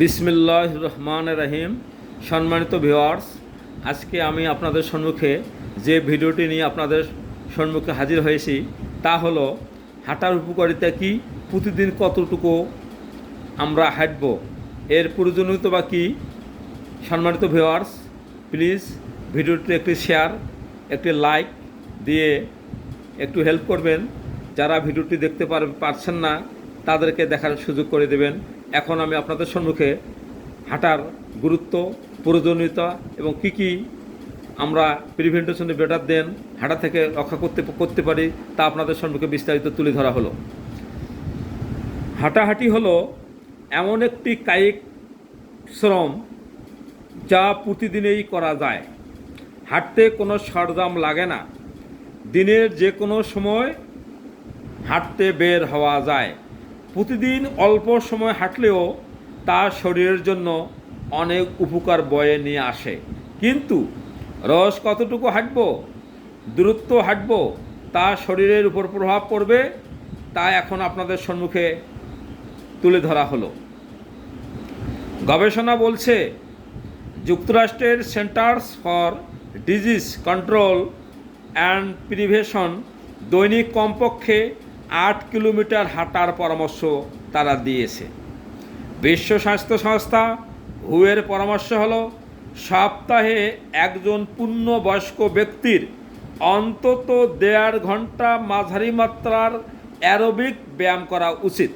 বিসমিল্লাহ রহমান রহিম। সম্মানিত ভিওয়ার্স আজকে আমি আপনাদের সম্মুখে যে ভিডিওটি নিয়ে আপনাদের সম্মুখে হাজির হয়েছি, তা হলো হাঁটার উপকারিতা কি, প্রতিদিন কতটুকু আমরা হাঁটব, এর প্রয়োজনীয়তা বা কী? সম্মানিত ভিওয়ার্স প্লিজ ভিডিওটি একটি শেয়ার, একটি লাইক দিয়ে একটু হেল্প করবেন। যারা ভিডিওটি দেখতে পার পারছেন না তাদেরকে দেখার সুযোগ করে দেবেন। এখন আমি আপনাদের সম্মুখে হাঁটার গুরুত্ব, প্রয়োজনীয়তা এবং কী কী আমরা প্রিভেন্টেশনে বেটার দেন, হাঁটা থেকে রক্ষা করতে করতে পারি তা আপনাদের সম্মুখে বিস্তারিত তুলে ধরা হলো। হাঁটাহাঁটি হলো এমন একটি কায়িক শ্রম যা প্রতিদিনেই করা যায়। হাঁটতে কোনো সরঞ্জাম লাগে না। দিনের যে কোনো সময় হাঁটতে বের হওয়া যায়। প্রতিদিন অল্প সময় হাঁটলেও তা শরীরের জন্য অনেক উপকার বয়ে নিয়ে আসে। কিন্তু রস কতটুকু হাঁটব, দূরত্ব হাঁটব তা শরীরের উপর প্রভাব পড়বে, তা এখন আপনাদের সম্মুখে তুলে ধরা হলো। গবেষণা বলছে, যুক্তরাষ্ট্রের centers for disease control and prevention দৈনিক কমপক্ষে আট কিলোমিটার হাঁটার পরামর্শ তারা দিয়েছে। বিশ্ব স্বাস্থ্য সংস্থা হুয়ের পরামর্শ হলো, সপ্তাহে একজন পূর্ণবয়স্ক ব্যক্তির অন্তত দেড় ঘণ্টা মাঝারি মাত্রার অ্যারোবিক ব্যায়াম করা উচিত।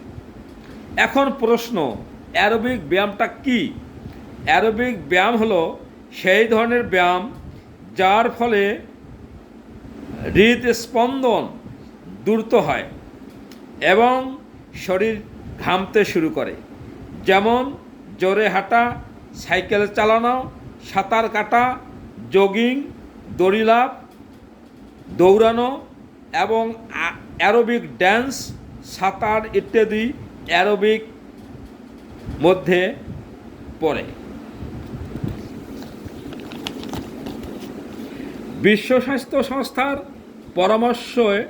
এখন প্রশ্ন, অ্যারোবিক ব্যায়ামটা কি? অ্যারোবিক ব্যায়াম হলো সেই ধরনের ব্যায়াম যার ফলে হৃদস্পন্দন দ্রুত হয়। এবং শরীর ঘামতে শুরু করে। যেমন জোরে হাঁটা, সাইকেল চালানো, সাঁতার কাটা, জগিং দড়িলাভ দৌড়ানো এবং অ্যারোবিক ড্যান্স, সাঁতার ইত্যাদি অ্যারোবিক মধ্যে পড়ে। বিশ্ব স্বাস্থ্য সংস্থার পরামর্শে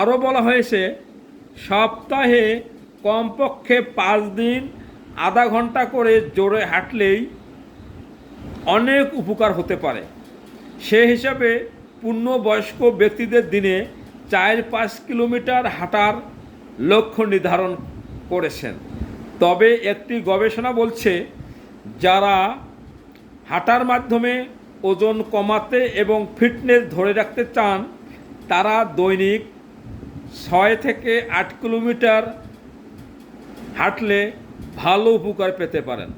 আরও বলা হয়েছে সপ্তাহে কমপক্ষে পাঁচ দিন, আধা ঘণ্টা করে জোরে হাঁটলেই অনেক উপকার হতে পারে। সে হিসাবে পূর্ণবয়স্ক ব্যক্তিদের দিনে চার পাঁচ কিলোমিটার হাঁটার লক্ষ্য নির্ধারণ করেছেন। তবে একটি গবেষণা বলছে, যারা হাঁটার মাধ্যমে ওজন কমাতে এবং ফিটনেস ধরে রাখতে চান, তারা দৈনিক ছয় থেকে আট কিলোমিটার হাঁটলে ভালো উপকার পেতে পারেন।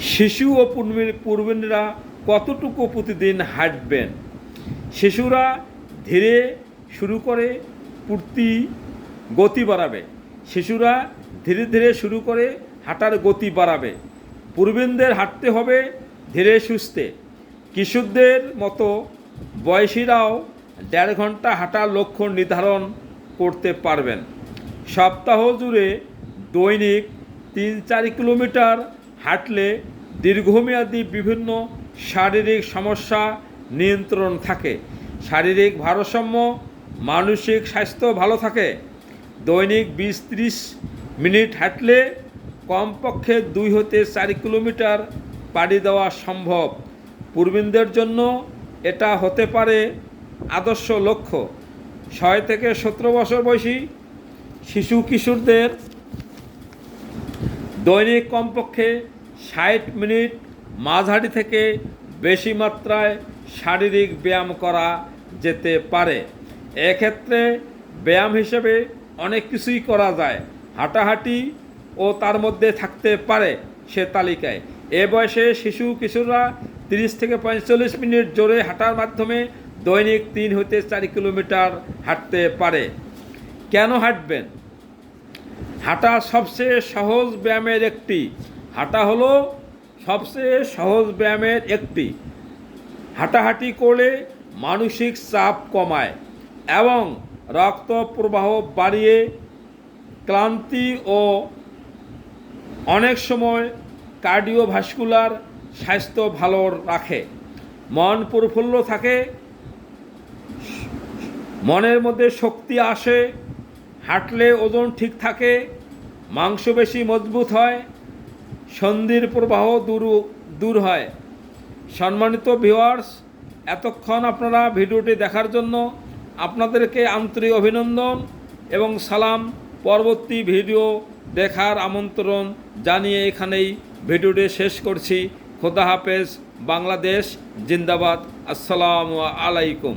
শিশু ও পূর্বী- পূর্বিনীরা কতটুকু প্রতিদিন হাঁটবেন? শিশুরা ধীরে শুরু করে পূর্তি গতি বাড়াবে। শিশুরা ধীরে ধীরে শুরু করে হাঁটার গতি বাড়াবে। পূর্বীনদের হাঁটতে হবে ধীরে সুস্থে। কিশোরদের মতো বয়সীরাও দেড় ঘণ্টা হাঁটার লক্ষ্য নির্ধারণ করতে পারবেন। সপ্তাহ জুড়ে দৈনিক তিন চার কিলোমিটার হাঁটলে দীর্ঘমেয়াদী বিভিন্ন শারীরিক সমস্যা নিয়ন্ত্রণ থাকে। শারীরিক ভারসাম্য, মানসিক স্বাস্থ্য ভালো থাকে। দৈনিক বিশ ত্রিশ মিনিট হাঁটলে কমপক্ষে দুই হতে চার কিলোমিটার পাড়ি দেওয়া সম্ভব। পূর্বীনদের জন্য এটা হতে পারে আদর্শ লক্ষ্য। ছয় থেকে সতেরো বছর বয়সী শিশু কিশোরদের দৈনিক কমপক্ষে ষাট মিনিট মাঝারি থেকে বেশি মাত্রায় শারীরিক ব্যায়াম করা যেতে পারে। এক্ষেত্রে ব্যায়াম হিসেবে অনেক কিছুই করা যায়। হাঁটাহাঁটি ও তার মধ্যে থাকতে পারে সে তালিকায়। এ বয়সে শিশু কিশোররা তিরিশ থেকে পঁয়তাল্লিশ মিনিট জোরে হাঁটার মাধ্যমে দৈনিক তিন হইতে চার কিলোমিটার হাঁটতে পারে। কেন হাঁটবেন? হাঁটা সবচেয়ে সহজ ব্যায়ামের একটি। হাঁটা হলো সবচেয়ে সহজ ব্যায়ামের একটি। হাঁটাহাঁটি করলে মানসিক চাপ কমায় এবং রক্ত প্রবাহ বাড়িয়ে ক্লান্তি ও অনেক সময় কার্ডিওভাস্কুলার স্বাস্থ্য ভালো রাখে। মন প্রফুল্ল থাকে মনের মধ্যে শক্তি আসে, হাঁটলে ওজন ঠিক থাকে মাংসপেশি মজবুত হয়, সন্ধির প্রবাহ দূর দূর হয়। সম্মানিত ভিউয়ার্স এতক্ষণ আপনারা ভিডিওটি দেখার জন্য আপনাদেরকে আন্তরিক অভিনন্দন এবং সালাম। পরবর্তী ভিডিও দেখার আমন্ত্রণ জানিয়ে এখানেই ভিডিওটি শেষ করছি। খোদা হাফেজ, বাংলাদেশ, জিন্দাবাদ। আসসালামু আলাইকুম।